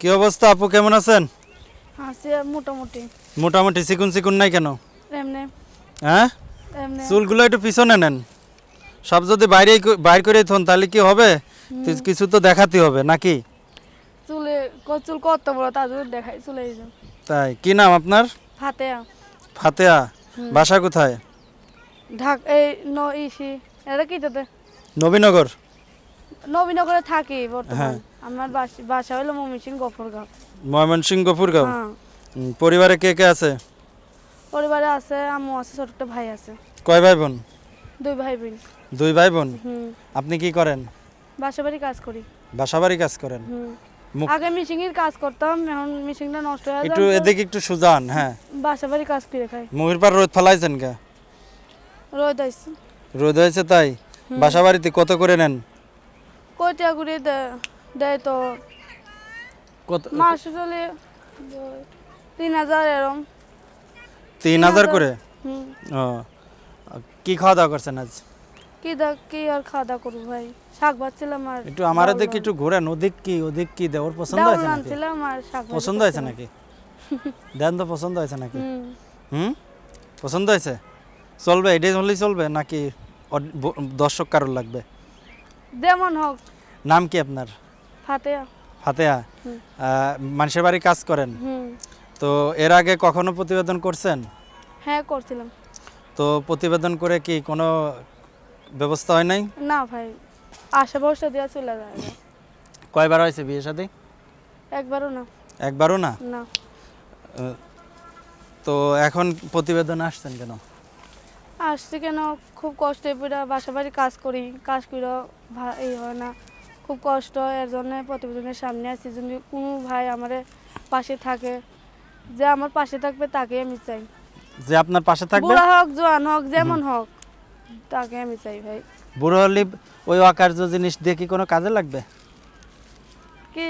কি অবস্থা আপু কেমন আছেন? আছে মোটামুটি। মোটামুটি চিকুন চিকুন নাই কেন? এমনি। হ্যাঁ? এমনি। চুলগুলো একটু পিছনে নেন। সব যদি বাইরে বাইর করে থন তাহলে কি হবে? কিছু তো দেখাতে হবে নাকি? চুলে চুল কত বড় তা যদি দেখাই চলে তাই। কি নাম আপনার? হাতে ফাতেয়া। বাসা কোথায়? ঢাক এই ন ইসি। এটা কি তাতে? নবীনগর। নবীনগরে থাকি বর্তমান। হ্যাঁ। আমার বাস- বাসা হলো মমিসিং গফরগাঁও। ময়মনসিংহ গফুরগাঁও? হ্যাঁ। পরিবারে কে কে আছে? পরিবারে আছে আম্মু আছে ছোট একটা ভাই আছে। কয় ভাই বোন দুই ভাই বোন দুই ভাই বোন আপনি কি করেন? বাসা বাড়ি কাজ করি। বাসাবাড়ি কাজ করেন? আগে মিশিংয়ের কাজ করতাম এখন মিশিংটা নষ্ট হয়ে একটু এদিকে একটু সুজান হ্যাঁ। বাসা বাড়ি কাজ করে খাই। মুহির পার রোদ ফেলাইছেন কে? রোদ আইসি রোদ হয়েছে তাই? বাসাবাড়িতে কত করে নেন? কয়টা করে দেয় তো? কত মাস চলে তিন হাজার এরম। তিন হাজার করে? ও কি খাওয়া দাওয়া করছেন আজ? কি দা কি আর খাওয়া দাওয়া করব ভাই? শাক ভাজছিলাম আর একটু আমার দিকে একটু ঘুরেন ওদিক কি ওদিক কি দে ওর পছন্দ হয়েছে নাকি? আর শাক পছন্দ হয়েছে নাকি? দেন তো পছন্দ হয়েছে নাকি? হুম। হুম? পছন্দ হয়েছে? চলবে এটাই হলেই চলবে নাকি দর্শক কারোর লাগবে? যেমন হোক। নাম কি আপনার? ফাতেয়া ফাতেহা? মানুষের বাড়ি কাজ করেন? তো এর আগে কখনো প্রতিবেদন করছেন? হ্যাঁ করছিলাম। তো প্রতিবেদন করে কি কোনো ব্যবস্থা হয় নাই? না ভাই আশা ভরসা দেওয়া চলে যায় কয়বার হয়েছে বিয়ে সাথে একবারও না। একবারও না? না। তো এখন প্রতিবেদন আসছেন কেন? আসছি কেন? খুব কষ্ট পুরা বাসা বাড়ি কাজ করি কাজ করে এই হয় না। খুব কষ্ট এর জন্য প্রতিবেদনের সামনে আসছি যদি কোনো ভাই আমার পাশে থাকে যে আমার পাশে থাকবে তাকে আমি চাই। যে আপনার পাশে থাকবে? বুড়া হোক জোয়ান হোক যেমন হোক তাকে আমি চাই ভাই। বুড়ো হলে ওই অকার্য জিনিস দিয়ে কি কোনো কাজে লাগবে? কি?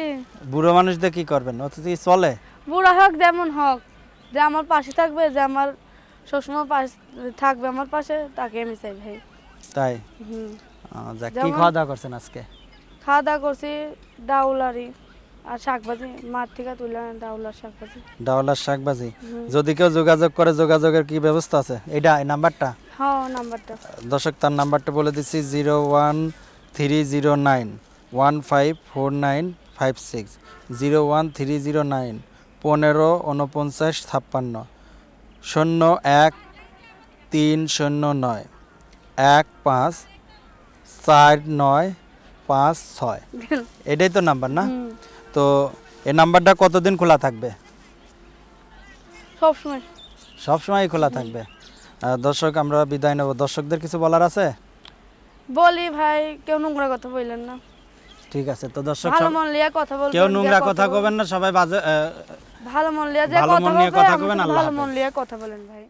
বুড়ো মানুষ দিয়ে কি করবেন? অথচ চলে? বুড়া হোক যেমন হোক যে আমার পাশে থাকবে যে আমার সবসময় পাশে থাকবে আমার পাশে তাকে আমি চাই ভাই তাই? যাক, কি খাওয়া দাওয়া করছেন আজকে? খাওয়া দাওয়া করছি ডাউলারি আর শাকভাজি। মাঠ থেকে তুলে ডাউলার শাকভাজি। শাকভাজি? যদি কেউ যোগাযোগ করে যোগাযোগের কি ব্যবস্থা আছে? এইটা এই নাম্বারটা? হ্যাঁ নাম্বারটা। দর্শক তার নাম্বারটা বলে দিচ্ছি zero one three zero nine one five four nine five six. Zero one three zero nine পনেরো উনপঞ্চাশ ছাপ্পান্ন। শূন্য এক তিন শূন্য নয় এক পাঁচ চার নয় পাঁচ ছয়। এটাই তো নাম্বার না? তো এই নাম্বারটা কতদিন খোলা থাকবে? সবসময় সব সময় খোলা থাকবে। দর্শক আমরা বিদায় নেব। দর্শকদের কিছু বলার আছে? বলি ভাই কেউ নোংরা কথা বললেন না। ঠিক আছে তো দর্শক বলবেন কেউ নোংরা কথা বল- কবেন না সবাই বাজে ভালো মন লিয়া যে কথা বলেন ভালো মন লিয়া কথা বলেন ভাই।